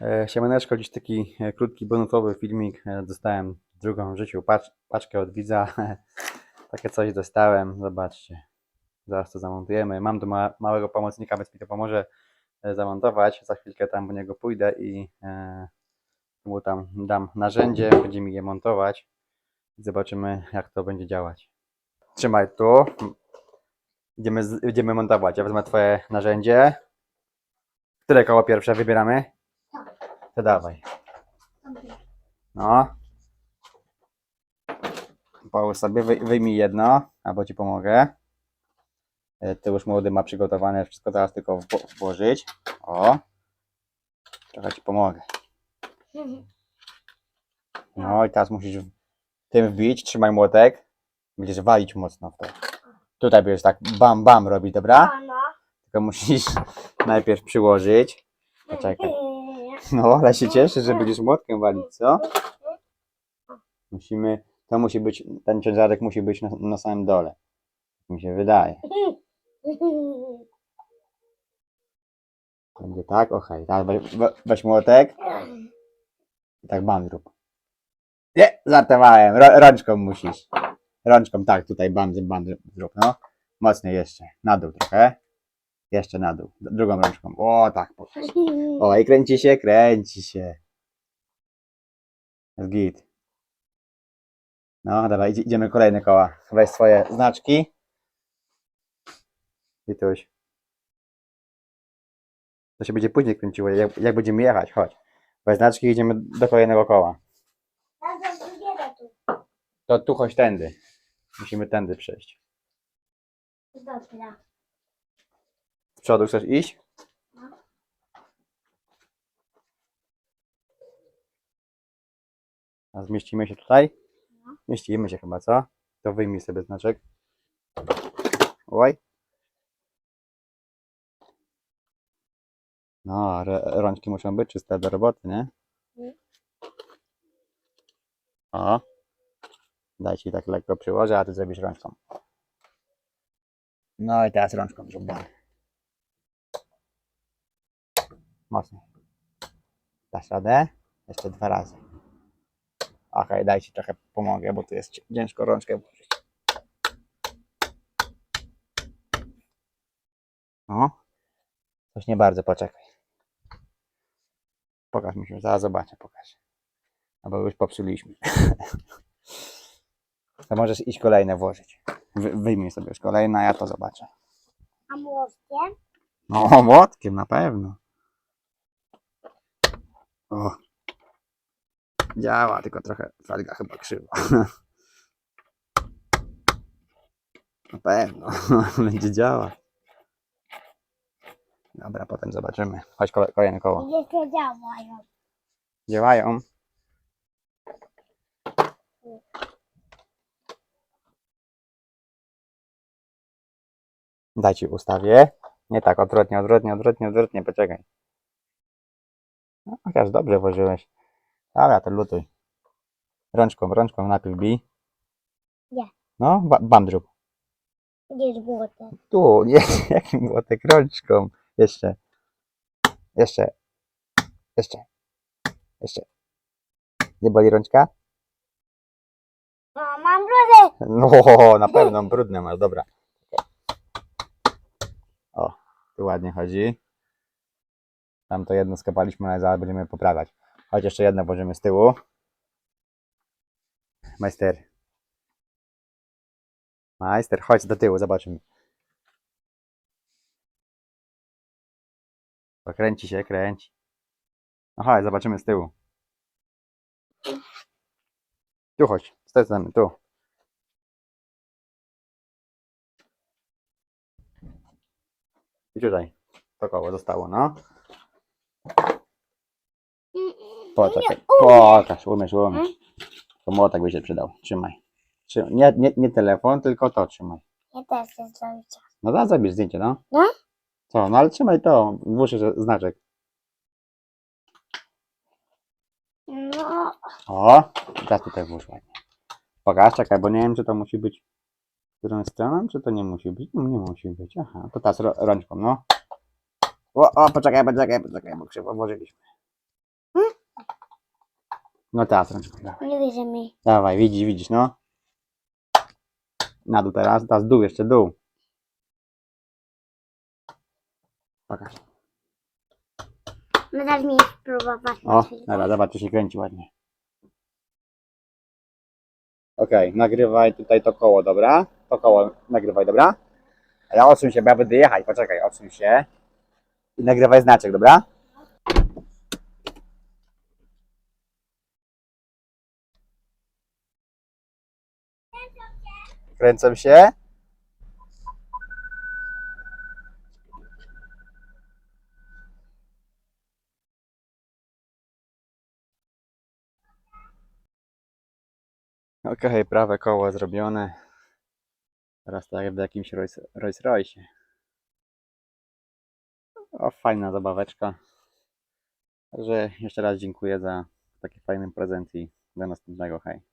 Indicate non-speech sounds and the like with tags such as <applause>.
E, Siemaneczko, dziś taki e, krótki, bonusowy filmik. E, Dostałem drugą w życiu pacz, paczkę od widza. <laughs> Takie coś dostałem, zobaczcie. Zaraz to zamontujemy. Mam ma, małego pomocnika, więc mi to pomoże zamontować. Za chwilkę tam po niego pójdę i mu tam dam narzędzie, będzie mi je montować. Zobaczymy, jak to będzie działać. Trzymaj tu. Idziemy, idziemy montować. Ja wezmę twoje narzędzie. Które koło pierwsze wybieramy? To dawaj. No. Połóż sobie, wy, wyjmij jedno, albo ci pomogę. E, Ty już młody ma przygotowane, wszystko teraz tylko wło- włożyć. O. Trochę ci pomogę. No i teraz musisz tym wbić, trzymaj młotek. Będziesz walić mocno w to. Tutaj będziesz tak bam bam robić, dobra? No. Tylko musisz <laughs> najpierw przyłożyć. Poczekaj. No, ale się cieszę, że będziesz młotkiem walić, co? Musimy, to musi być, ten ciężarek musi być na, na samym dole. Tak Mi się wydaje. Będzie tak, okej. Teraz weź, we- weź młotek i tak bam. Nie, żartowałem. Ro, rączką musisz. Rączką, tak, tutaj bam, bam no. Mocniej jeszcze. Na dół trochę. Jeszcze na dół. Drugą rączką. O, tak. O, i <laughs> kręci się, kręci się. Jest git. No, dawaj, idzie- idziemy kolejne koła. Weź swoje znaczki. I tuś. To się będzie później kręciło, jak, jak będziemy jechać, chodź. Weź znaczki i idziemy do kolejnego koła. To tu chodź tędy. Musimy tędy przejść. Dobra. Przodu chcesz iść? A zmieścimy się tutaj? Mieścimy się chyba, co? To wyjmij sobie znaczek. Oj. No, rączki muszą być czyste do roboty, nie? O. Daj ci tak lekko przyłożę, a ty zrobisz rączką. No i teraz rączką zrób Mocniej. Dasz radę? Jeszcze dwa razy. Okej, daj ci trochę pomogę, bo tu jest ci- ciężko rączkę włożyć. No. Coś nie bardzo, poczekaj. Pokaż mi się, zaraz zobaczę, pokaż. Albo już popsuliśmy. <laughs> to możesz iść kolejne włożyć. Wy, wyjmij sobie już kolejne, a ja to zobaczę. A młotkiem? No, młotkiem na pewno. O. Działa, tylko trochę felga chyba krzywa. <laughs> Na pewno, <laughs> będzie działać. Dobra, potem zobaczymy. Chodź kole- kolejne koło. Jeszcze działają. Działają. Daj ci ustawię. Nie tak, odwrotnie, odwrotnie, odwrotnie, odwrotnie, poczekaj. No, chociaż dobrze włożyłeś. Dobra, to lutuj. Rączką, rączką najpierw bij. Nie. No, ba bam zrób. Gdzie jest młotek? Tu, <laughs> nie, jakim młotek, rączką. Jeszcze. Jeszcze. Jeszcze. Jeszcze. Nie boli rączka? O, mam brudy. No, na pewno brudne masz, dobra. O, tu ładnie chodzi. Tam to jedno skapaliśmy, ale zaraz będziemy poprawiać. Chodź jeszcze jedno włożymy z tyłu. Majster. Majster, chodź do tyłu, zobaczymy. Kręci się, kręci. No chodź, zobaczymy z tyłu. Tu chodź, z tej tu. I tutaj. To koło zostało, no. Poczekaj. Pokaż, umiesz, umiesz. To młotek by się przydał. Trzymaj. Trzymaj. Nie, nie, nie telefon, tylko to trzymaj. Ja też chcę zrobić. No da, zabierz zdjęcie, no. No? Co, no ale trzymaj to. Włóż jeszcze znaczek. No. O, teraz tutaj włóż ładnie. Pokaż, czekaj, bo nie wiem, czy to musi być którą stroną, czy to nie musi być. No, nie musi być, aha. To teraz rączką, no. O, o, poczekaj, poczekaj, poczekaj, bo krzywo włożyliśmy. No teraz rączką, dawaj. Nie wierzę mi. Dawaj, widzisz, widzisz, no. Na dół teraz, teraz dół, jeszcze dół. Pokaż. No daj mi spróbować. O, dobra, zobacz, tu się kręci ładnie. Okej, nagrywaj tutaj to koło, dobra? To koło nagrywaj, dobra? A ja odsuń się, bo ja będę jechać, poczekaj, odsuń się. I nagrywaj znaczek, dobra? Kręcą się. Okej, prawe koło zrobione. Teraz tak jak w jakimś Rolls, Rolls Royce. O, fajna zabaweczka. Także jeszcze raz dziękuję za taki fajny prezent i do następnego, hej.